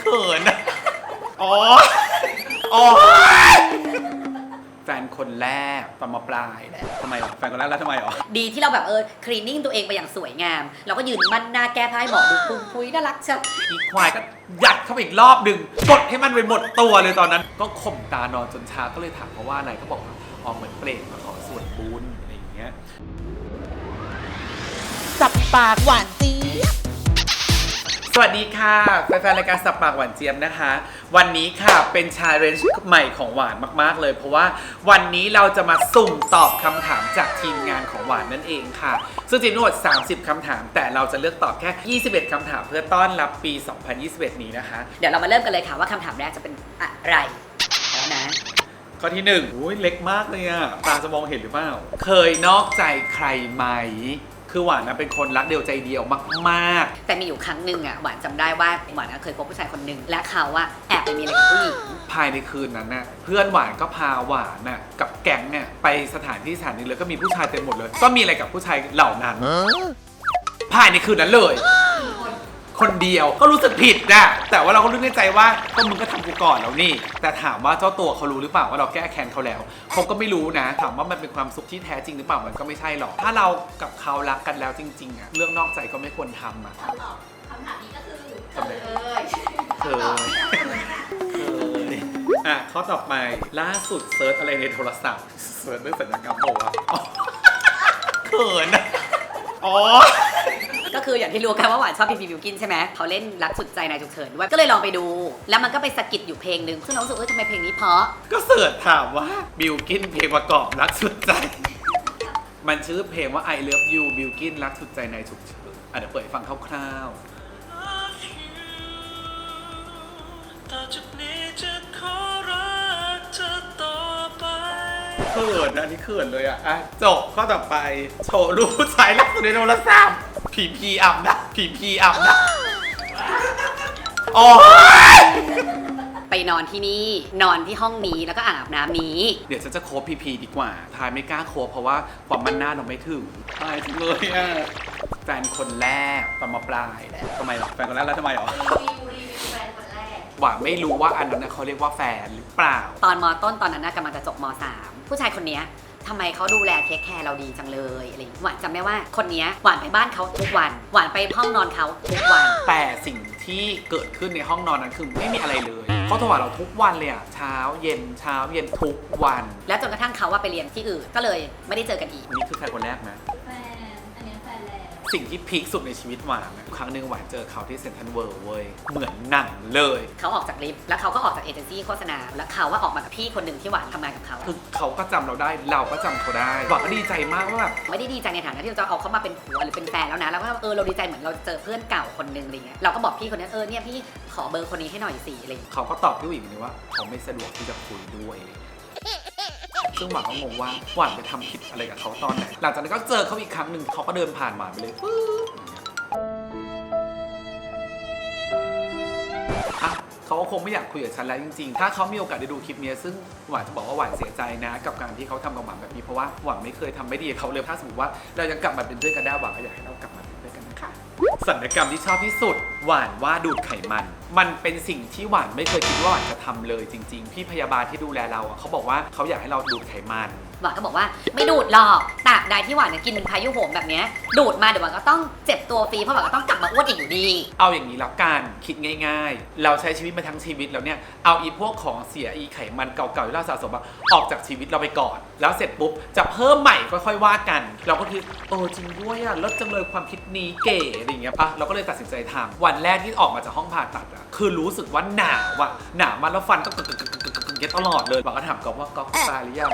เขินอะอ๋อ อ๋อ แฟนคนแรกตอนมาปลายแหละทำไมหรอแฟนคนแรกแล้วทำไมหรอ ดีที่เราแบบเออคลีนนิ่งตัวเองไปอย่างสวยงาม เราก็ยืนมั่นหน้าแก้ผ้าให้หมอดูปุ้งปุ้ยน่ารักเชียวอีควายก็ยัดเข้าไปอีกรอบหนึ่งกดให้มันไปหมดตัวเลยตอนนั้น ก็ข่มตานอนจนเช้าก็เลยถามเขาว่าอะไรเขาบอกว่าอ๋อเหมือนเปรตมาขอส่วนบุญอะไรอย่างเงี้ย สับปากหวานเจี๊ยบ สวัสดีค่ะ แฟนๆรายการสับปากหวานเจี๊ยมนะคะ วันนี้ค่ะเป็นชาเลนจ์ใหม่ของหวานมากๆเลย เพราะว่าวันนี้เราจะมาสุ่มตอบคำถามจากทีมงานของหวานนั่นเองค่ะ ซึ่งจริงๆทั้งหมด 30คำถาม แต่เราจะเลือกตอบแค่ 21คำถามเพื่อต้อนรับปี 2021 นี้นะคะ เดี๋ยวเรามาเริ่มกันเลยค่ะว่าคำถามแรกจะเป็นอะไรแล้วนะข้อที่หนึ่งอุ้ยเล็กมากเลยอะตาจะมองเห็นหรือเปล่า เคยนอกใจใครไหม คือหวานนะเป็นคนรักเดียวใจเดียวมาก แต่มีอยู่ครั้งหนึ่งอะหวานจำได้ว่าหวานอะเคยพบผู้ชายคนหนึ่งและเขาว่าแอบไปมีอะไรกับผู้หญิง ๆ ภายในคืนนั้นน่ะเพื่อนหวานก็พาหวานน่ะกับแก๊งเนี่ยไปสถานที่สถานหนึงเลยก็มีผู้ชายเต็มหมดเลย ก็มีอะไรกับผู้ชายเหล่านั้น ภายในคืนนั้นเลย คนเดียว ก็รู้สึกผิดนะแต่ว่าเราก็รู้ในใจว่าก็มึงก็ทำกูก่อนแล้วนี่ แต่ถามว่าเจ้าตัวเขารู้หรือเปล่าว่าเราแก้แค้นเขาแล้วเขาก็ไม่รู้นะ ถามว่ามันเป็นความสุขที่แท้จริงหรือเปล่ามันก็ไม่ใช่หรอก ถ้าเรากับเขารักกันแล้วจริงๆอะเรื่องนอกใจก็ไม่ควรทำอะ คำตอบคำถามนี้ก็คือทำไมเอ้ยเคย เคยอะข้อต่อไปล่าสุดเซิร์ชอะไรในโทรศัพท์เซิร์ชเรื่องสัญญกรรมบอกว่าอ๋อเขินอะอ๋อ ก็คืออย่างที่รู้กันว่าหวานชอบพีพีบิวกินใช่ไหมเขาเล่นรักสุดใจนายฉุกเฉินด้วยก็เลยลองไปดู แล้วมันก็ไปสะกิดอยู่เพลงหนึ่งซึ่งเรารู้สึกเออทำไมเพลงนี้เพราะ ก็เสิร์ชถามว่าบิวกินเพลงประกอบรักสุดใจ มันชื่อเพลงว่า I Love You บิวกินรักสุดใจในฉุกเฉินอะเดี๋ยวเปิดให้ฟังคร่าวต่อจากนี้จะขอรักเธอต่อไปๆเขินนะอันนี้เขินเลยอะอะจบข้อต่อไป โชว์รูปผู้ชายรักสุดในโทรศัพท์ ผีพีอับนะผีพีอับนะโอ้ยไปนอนที่นี่ นอนที่ห้องนี้แล้วก็อาบน้ำนี้ เดี๋ยวฉันจะโคบพีพีดีกว่า ทายไม่กล้าโคบเพราะว่าความมันหน้าเราไม่ถึงทายถึงเลยอะแฟนคนแรกตอนมาปลายแหละทำไมหรอแฟนคนแรกแล้วทำไมหรอรีวิวรีวิวแฟนคนแรกหวังไม่รู้ว่าอันนั้นนะเขาเรียกว่าแฟนหรือเปล่า ตอนมต้นตอนนั้นน่ะกำลังจะจบมสามผู้ชายคนเนี้ย ทำไมเขาดูแลเทคแคร์เราดีจังเลยอะไรอย่างเงี้ยหวานจำได้ว่าคนเนี้ยหวานไปบ้านเขาทุกวัน หวานไปห้องนอนเขาทุกวัน แต่สิ่งที่เกิดขึ้นในห้องนอนนั้นคือไม่มีอะไรเลยเขาโทรหาเราทุกวันเลยอะเช้าเย็นเช้าเย็นทุกวัน แล้วจนกระทั่งเขาว่าไปเรียนที่อื่นก็เลยไม่ได้เจอกันอีกอันนี้คือแฟนคนแรกนะ สิ่งที่พีคสุดในชีวิตหวานอะครั้งหนึ่งหวานเจอเขาที่เซ็นทรัลเวิลด์เว้ยเหมือนหนังเลย เขาออกจากลิฟต์แล้วเขาก็ออกจากเอเจนซี่โฆษณา แล้วเขาว่าออกมากับพี่คนหนึ่งที่หวานทำงานกับเขา คือเขาก็จำเราได้เราก็จำเขาได้หวานก็ดีใจมากว่าแบบไม่ได้ดีใจในฐานะที่เราจะเอาเขามาเป็นผัวหรือเป็นแฟนแล้วนะ แล้วก็เออเราดีใจเหมือนเราเจอเพื่อนเก่าคนหนึ่งอะไรเงี้ย เราก็บอกพี่คนนี้เออเนี่ยพี่ขอเบอร์คนนี้ให้หน่อยสิอะไรเงี้ยเขาก็ตอบพี่ผู้หญิงคนนี้ว่าเขาไม่สะดวกที่จะคุยด้วยอะไรเงี้ย ซึ่งหวานก็งงว่าหวานไปทำผิดอะไรกับเขาตอนไหนหลังจากนั้นก็เจอเขาอีกครั้งหนึ่งเขาก็เดินผ่านหวานไปเลยปึ๊บอะเขาก็คงไม่อยากคุยกับฉันแล้วจริงๆ ถ้าเขามีโอกาสได้ดูคลิปนี้ซึ่งหวานจะบอกว่าหวานเสียใจนะ กับการที่เขาทำกับหวานแบบนี้เพราะว่าหวานไม่เคยทำไม่ดีกับเขาเลยถ้าสมมติว่าเรายังกลับมาเป็นเพื่อนกันได้หวานก็อยากให้เรากลับ สัญญกรรมที่ชอบที่สุด หวานว่าดูดไขมัน มันเป็นสิ่งที่หวานไม่เคยคิดว่าหวานจะทำเลยจริง ๆ พี่พยาบาลที่ดูแลเราอะเขาบอกว่าเขาอยากให้เราดูดไขมัน หวานก็บอกว่าไม่ดูดหรอกตราบใดที่หวานยังกินพายุโหมแบบเนี้ยดูดมาเดี๋ยวหวานก็ต้องเจ็บตัวฟรีเพราะหวานก็ต้องกลับมาอ้วนอีกอยู่ดี เอาอย่างนี้แล้วกันคิดง่ายๆ เราใช้ชีวิตมาทั้งชีวิตแล้วเนี่ยเอาอีพวกของเสียอีไขมันเก่าๆที่เราสะสมอออกจากชีวิตเราไปก่อน แล้วเสร็จปุ๊บจะเพิ่มใหม่ค่อยๆว่ากัน เราก็คิดโอ้จริงด้วยอะลดจังเลยความคิดนี้เก๋อะไรอย่างเงี้ยปะเราก็เลยตัดสินใจทำวันแรกที่ออกมาจากห้องผ่าตัดอะคือรู้สึกว่าหนาวอะหนาวมากแล้วฟันก็กึกกึกกึกกึก กึกกึกกึกตลอดเลยบอกก็ถามก๊อฟว่าก๊อฟตายหรือยัง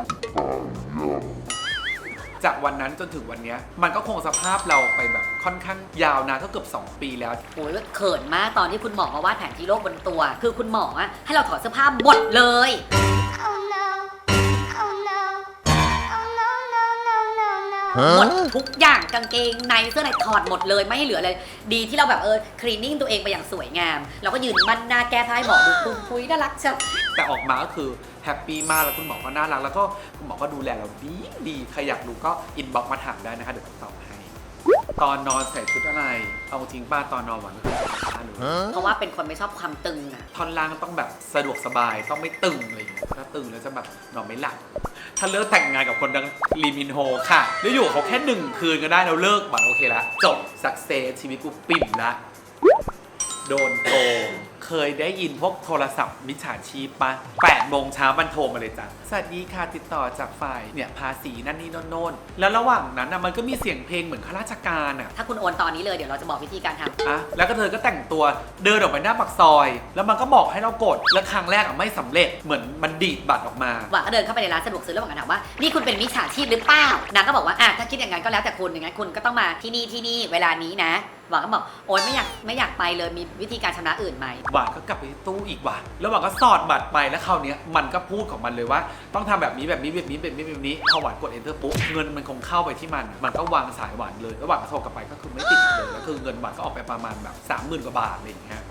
จากวันนั้นจนถึงวันเนี้ยมันก็คงสภาพเราไปแบบค่อนข้างยาวนานก็เกือบ 2 ปีแล้ว โอ้ยเขินมากตอนที่คุณหมอมาวาดแผนที่โลกบนตัว คือคุณหมออะให้เราถอดเสื้อผ้าหมดเลย หมดทุกอย่างกางเกงในเสื้อในถอดหมดเลยไม่ให้เหลือเลยดีที่เราแบบเออคลีนนิ่งตัวเองไปอย่างสวยงาม เราก็ยืนมั่นหน้าแก้ผ้าให้หมอดูปุ้งปุ้ยน่ารักเชียว แต่ออกมาก็คือแฮปปี้มากแล้วคุณหมอก็น่ารัก แล้วก็คุณหมอก็ดูแลเราดีดีใครอยากรู้ก็อินบ็อกมาถามได้นะคะเดี๋ยวผมตอบให้ ตอนนอนใส่ชุดอะไร เอาจริงป้าตอนนอนหวานก็คือใส่ผ้าหนูเพราะว่าเป็นคนไม่ชอบความตึงอะ ท่อนล่างต้องแบบสะดวกสบายต้องไม่ตึงอะไรอย่างเงี้ยถ้าตึงแล้วจะแบบนอนไม่หลับถ้าเลิกแต่งงานกับคนดังลีมินโฮค่ะ แล้วอยู่กับเขาแค่หนึ่งคืนก็ได้แล้วเลิกหวานโอเคละจบสักเซสชีวิตกูปิ่มละ โดนโกง เคยได้ยินพวกโทรศัพท์มิจฉาชีพปะ8โมงเช้ามันโทรมาเลยจ้ะ สวัสดีค่ะติดต่อจากฝ่ายเนี่ยภาษีนั่นนี่โน่นโน่นแล้วระหว่างนั้นนะมันก็มีเสียงเพลงเหมือนข้าราชการอะ ถ้าคุณโอนตอนนี้เลยเดี๋ยวเราจะบอกวิธีการทำอะแล้วก็เธอก็แต่งตัวเดินออกไปหน้าปากซอย แล้วมันก็บอกให้เรากด แล้วครั้งแรกอะไม่สำเร็จเหมือนมันดีดบัตรออกมา หวานก็เดินเข้าไปในร้านสะดวกซื้อแล้วหวานก็ถามว่า นี่คุณเป็นมิจฉาชีพหรือเปล่า นางก็บอกว่าอะถ้าคิดอย่างนั้นก็แล้วแต่คุณอย่างนั้นคุณก็ต้องมาที่นี่ที่นี่เวลานี้นะ หวานก็บอกโอ๊ยไม่อยากไม่อยากไปเลยมีวิธีการชำระอื่นไหม หวานก็กลับไปที่ตู้อีกว่ะแล้วหวานก็สอดบัตรไปแล้วคราวเนี้ยมันก็พูดของมันเลยว่า ต้องทำแบบนี้แบบนี้แบบนี้แบบนี้แบบนี้พอหวานกด enter ปุ๊บเงินมันคงเข้าไปที่มัน มันก็วางสายหวานเลยแล้วหวานก็โทรกลับไปก็คือไม่ติดเลยแล้วคือเงินหวานก็ออกไปประมาณแบบสามหมื่นกว่าบาทอะไรอย่างเงี้ย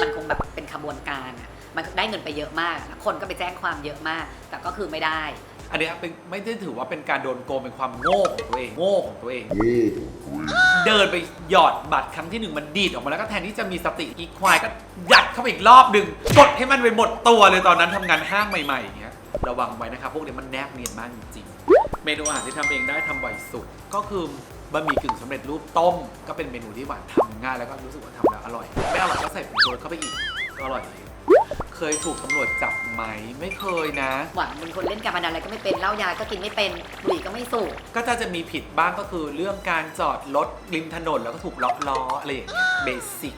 มันคงแบบเป็นขบวนการอะมันได้เงินไปเยอะมากแล้วคนก็ไปแจ้งความเยอะมาก แต่ก็คือไม่ได้ อันเนี้ยเป็นไม่ได้ถือว่าเป็นการโดนโกงเป็นความโง่ของตัวเองโง่ของตัวเอง เดินไปหยอดบัตรครั้งที่หนึ่งมันดีดออกมาแล้วก็แทนที่จะมีสติอีควายก็ยัดเข้าไปอีกรอบหนึ่งกดให้มันไปหมดตัวเลยตอนนั้นทำงานห้างใหม่ๆอย่างเงี้ยระวังไว้นะครับพวกเนี้ยมันแนบเนียนมากจริงๆเมนูอาหารที่ทำเองได้ทำบ่อยสุด ก็คือ บะหมี่กึ่งสำเร็จรูปต้ม ก็เป็นเมนูที่หวานทำง่ายแล้วก็รู้สึกว่าทำแล้วอร่อย ไม่อร่อยก็ใส่ผงชูรสเข้าไปอีกก็อร่อยเลยเคยถูกตำรวจจับไหมไม่เคยนะ หวานเป็นคนเล่นการพนันอะไรก็ไม่เป็นเหล้ายาก็กินไม่เป็นบุหรี่ก็ไม่สูบก็จะจะมีผิดบ้างก็คือเรื่องการจอดรถริมถนนแล้วก็ถูกล็อกล้ออะไรอย่างเงี้ยเบสิก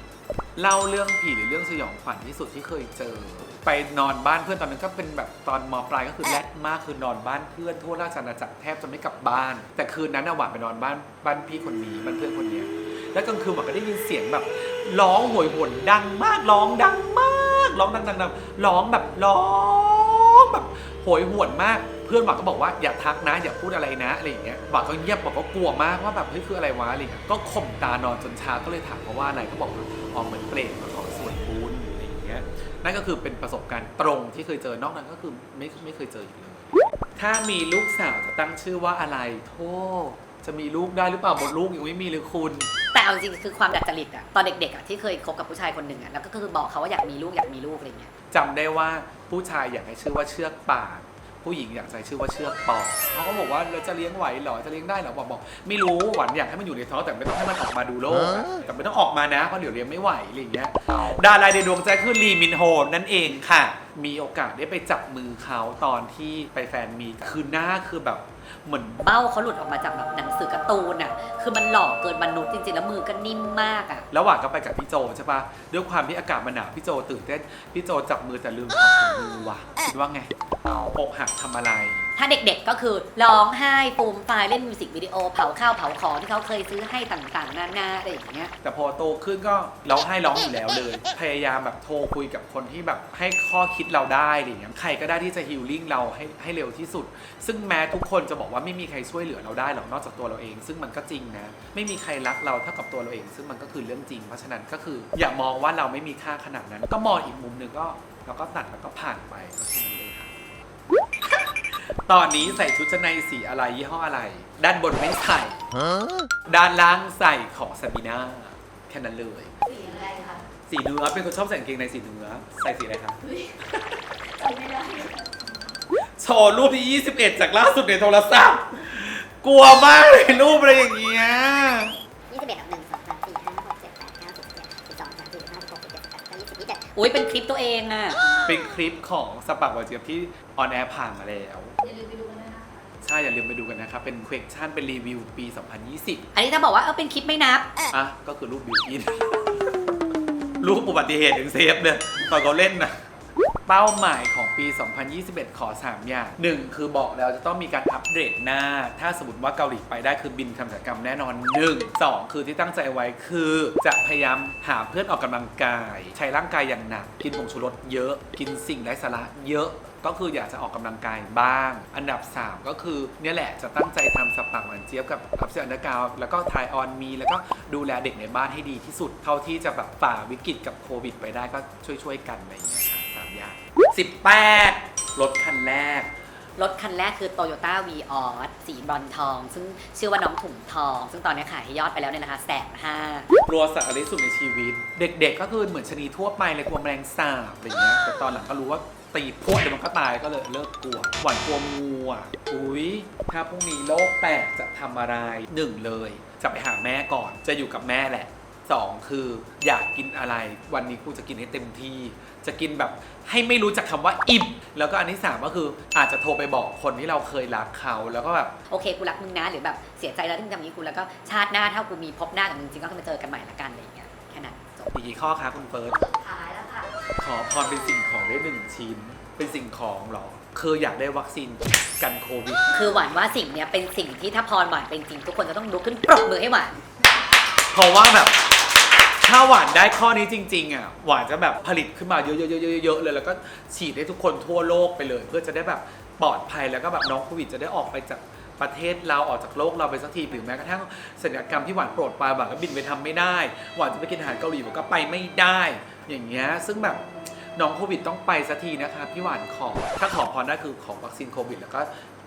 เล่าเรื่องผีหรือเรื่องสยองขวัญที่สุดที่เคยเจอ ไปนอนบ้านเพื่อนตอนนั้นก็เป็นแบบตอนมปลายก็คือแรดมากคือนอนบ้านเพื่อนทั่วราชอาณาจักรแทบจะไม่กลับบ้าน แต่คืนนั้นน่ะหวานไปนอนบ้านบ้านพี่คนนี้บ้านเพื่อนคนเนี้ยแล้วกลางคืนหวานก็ได้ยินเสียงแบบร้องโหยหวนดังมากร้องดังมากร้องดังดังดังร้องแบบร้องแบบโหยหวนมากเพื่อนหวานก็บอกว่าอย่าทักนะอย่าพูดอะไรนะอะไรอย่างเงี้ยหวานก็เงียบบอกก็กลัวมากว่าแบบเฮ้ยคืออะไรวะอะไรเงี้ยก็ข่มตานอนจนเช้าก็เลยถามเขาว่าอะไรเขาบอกว่าอ๋อเหมือนเปรตมาขอ นั่นก็คือเป็นประสบการณ์ตรงที่เคยเจอนอกนั้นก็คือไม่ไม่เคยเจออีกเลย ถ้ามีลูกสาวจะตั้งชื่อว่าอะไรโทษจะมีลูกได้หรือเปล่าหมดลูกยังไม่มีเลยคุณ แต่เอาจริงๆคือความดัดจริตอะตอนเด็กๆอะที่เคยคบกับผู้ชายคนหนึ่งอะแล้วก็คือบอกเขาว่าอยากมีลูกอยากมีลูกอะไรเงี้ยจำได้ว่าผู้ชายอยากให้ชื่อว่าเชือกป่าน ผู้หญิงอยากใช้ชื่อว่าเชือกปอกเขาก็บอกว่าเราจะเลี้ยงไหวเหรอจะเลี้ยงได้เหรอบอกบอก ไม่รู้หวานอยากให้มันอยู่ในท้องแต่ไม่ต้องให้มันออกมาดูโลกอะแต่ไม่ต้องออกมานะเพราะเดี๋ยวเลี้ยงไม่ไหวอะไรอย่างเงี้ยดาราในดวงใจคือลีมินโฮนั่นเองค่ะ มีโอกาสได้ไปจับมือเขาตอนที่ไปแฟนมีตคือหน้าคือแบบ เหมือนเบ้าเขาหลุดออกมาจากแบบหนังสือการ์ตูนอะคือมันหล่อเกินมนุษย์จริงๆ แล้วมือก็นิ่มมากอะระหว่างก็ไปกับพี่โจใช่ปะด้วยความที่อากาศมันหนาวพี่โจตื่นเต้นพี่โจจับมือแต่ลืมถอดถุงมือว่ะคิดว่าไงอกหักทำอะไร ถ้าเด็กๆก็คือร้องไห้ปูมไฟล์เล่นมิวสิกวิดีโอเผาข้าวเผาของที่เขาเคยซื้อให้ต่างๆนานาอะไรอย่างเงี้ย แต่พอโตขึ้นก็ร้องไห้ร้องอยู่แล้วเลย พยายามแบบโทรคุยกับคนที่แบบให้ข้อคิดเราได้อะไรอย่างเงี้ยใครก็ได้ที่จะฮิลลิ่งเราให้ให้เร็วที่สุด ซึ่งแม้ทุกคนจะบอกว่าไม่มีใครช่วยเหลือเราได้หรอกนอกจากตัวเราเอง ซึ่งมันก็จริงนะ ไม่มีใครรักเราเท่ากับตัวเราเอง ซึ่งมันก็คือเรื่องจริง เพราะฉะนั้นก็คือ อย่ามองว่าเราไม่มีค่าขนาดนั้น ก็มองอีกมุมหนึ่งก็เราก็ตัดแล้วก็ผ่านไปก็แค่นั้นเลยค่ะ ตอนนี้ใส่ชุดชั้นในสีอะไรยี่ห้ออะไร ด้านบนไม่ใส่ ด้านล่างใส่ของซาบีนาแค่นั้นเลย สีอะไรคะสีเนื้อเป็นคนชอบใส่กางเกงในสีเนื้อใส่สีอะไรครับจำไม่ได้โชว์รูปที่ 21 จากล่าสุดในโทรศัพท์ กลัวมากเลยรูปอะไรอย่างเงี้ย ยี่สิบเอ็ดหนึ่งสองสามสี่ห้าหกเจ็ดแปดเก้าสิบสิบเอ็ดสิบสองสามสี่ห้าหกเจ็ดแปดเก้ายี่สิบยี่สิบเอ็ดอุ้ยเป็นคลิปตัวเองอะเป็นคลิปของสปักวาเจียบที่ออนแอร์ผ่านมาแล้ว ใช่อย่าลืมไปดูกันนะครับ เป็นเควกชั่นเป็นรีวิวปี 2020อันนี้จะบอกว่าเออเป็นคลิปไม่นับ อะก็คือรูปบิวอินรูปอุบัติเหตุถึงเซฟเลยตอนเขาเล่นนะเป้าหมายของปี 2021 ขอ 3 อย่าง 1 คือบอกแล้วจะต้องมีการอัปเดตหน้า ถ้าสมมติว่าเกาหลีไปได้คือบินทำศัลยกรรมแน่นอน 1 2 คือที่ตั้งใจไว้คือ จะพยายามหาเพื่อนออกกำลังกาย ใช้ร่างกายอย่างหนัก กินผงชูรสเยอะ กินสิ่งไร้สาระเยอะ ก็คืออยากจะออกกำลังกายบ้าง อันดับ 3 ก็คือเนี่ยแหละจะตั้งใจทำสปาหวานเจี๊ยบกับอัพเซอร์อันดากาวแล้วก็ทายออนมี แล้วก็ดูแลเด็กในบ้านให้ดีที่สุด เท่าที่จะแบบฝ่าวิกฤตกับโควิด ไปได้ก็ช่วยๆกันอะไรอย่างเงี้ยค่ะสามอย่าง18 รถคันแรก รถคันแรกคือ Toyota v ีออสสีบรอนซ์ทอง ซึ่งชื่อว่าน้องถุงทอง ซึ่งตอนนี้ขายให้ยอดไปแล้วเนี่ยนะคะแสนห้า กลัวสัตว์อะไรที่สุดในชีวิต เด็กๆ ก็คือเหมือนชะนีทั่วไปเลยกลัวแมลงสาบอะไรเงี้ยแต่ตอนหลังก็รู้ว่าตีพวดเดี๋ยวมันก็ตายก็เลยเลิกกลัวหวานกลัวงูอะอุ้ยถ้าพรุ่งนี้โลกแตกจะทำอะไรหนึ่งเลย จะไปหาแม่ก่อนจะอยู่กับแม่แหละ สองคืออยากกินอะไร วันนี้กูจะกินให้เต็มที่ จะกินแบบให้ไม่รู้จักคำว่าอิ่มแล้วก็อันที่สามก็คืออาจจะโทรไปบอกคนที่เราเคยรักเขาแล้วก็แบบโอเคกูรักมึงนะหรือแบบเสียใจแล้วที่มึงทำอย่างนี้กูแล้วก็ชาติหน้าถ้ากูมีพบหน้ากับมึงจริงก็มาเจอกันใหม่ละกันอะไรอย่างเงี้ยแค่นั้นจบอีกกี่ข้อคะคุณเฟิร์สสุดท้ายแล้วค่ะขอพรเป็นสิ่งของได้หนึ่งชิ้น เป็นสิ่งของเหรอคืออยากได้วัคซีนกันโควิด คือหวานว่าสิ่งเนี้ยเป็นสิ่งที่ถ้าพรหวานเป็นจริงทุกคนจะต้องลุกขึ้นปรบมือให้หวาน เพราะว่าแบบ ถ้าหวานได้ข้อนี้จริง ๆอะหวานจะแบบผลิตขึ้นมาเยอะๆๆๆเลย แล้วก็ฉีดให้ทุกคนทั่วโลกไปเลย เพื่อจะได้แบบปลอดภัยแล้วก็แบบน้องโควิดจะได้ออกไปจากประเทศเราออกจากโลกเราไปสักทีหรือแม้กระทั่งศัลยกรรมที่หวานโปรดปรานหวานก็บินไปทำไม่ได้ หวานจะไปกินอาหารเกาหลีหวานก็ไปไม่ได้ อย่างเงี้ยซึ่งแบบน้องโควิดต้องไปสักทีนะคะพี่หวานขอ ถ้าขอพรได้คือของวัคซีนโควิด แล้วก็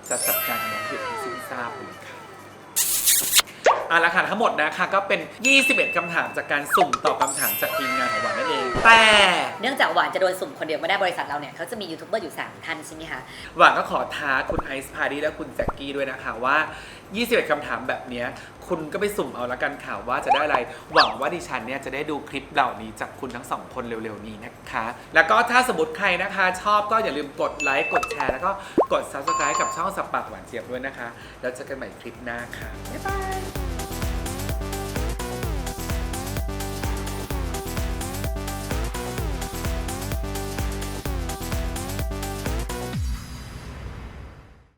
จะจัดการกับน้องโควิดให้สิ้นซากไปเลยค่ะ อะละค่ะทั้งหมดนะคะก็เป็น 21 คำถามจากการสุ่มตอบคำถามจากทีมงานของหวานนั่นเอง แต่เนื่องจากหวานจะโดนสุ่มคนเดียวไม่ได้บริษัทเราเนี่ยเขาจะมียูทูบเบอร์อยู่ 3 ท่านใช่ไหมคะ หวานก็ขอท้าคุณไอซ์พาดีและคุณแจ็คกี้ด้วยนะคะว่า 21 คำถามแบบเนี้ยคุณก็ไปสุ่มเอาละกันข่าวว่าจะได้อะไร หวังว่าดิฉันเนี่ยจะได้ดูคลิปเหล่านี้จากคุณทั้งสองคนเร็วๆนี้นะคะ แล้วก็ถ้าสมมติใครนะคะ ชอบก็อย่าลืมกดไลค์กดแชร์แล้วก็กด subscribe กับช่องสับปากหวานเจี๊ยบด้วยนะคะ แล้วเจอกันใหม่คลิปหน้าค่ะบ๊ายบาย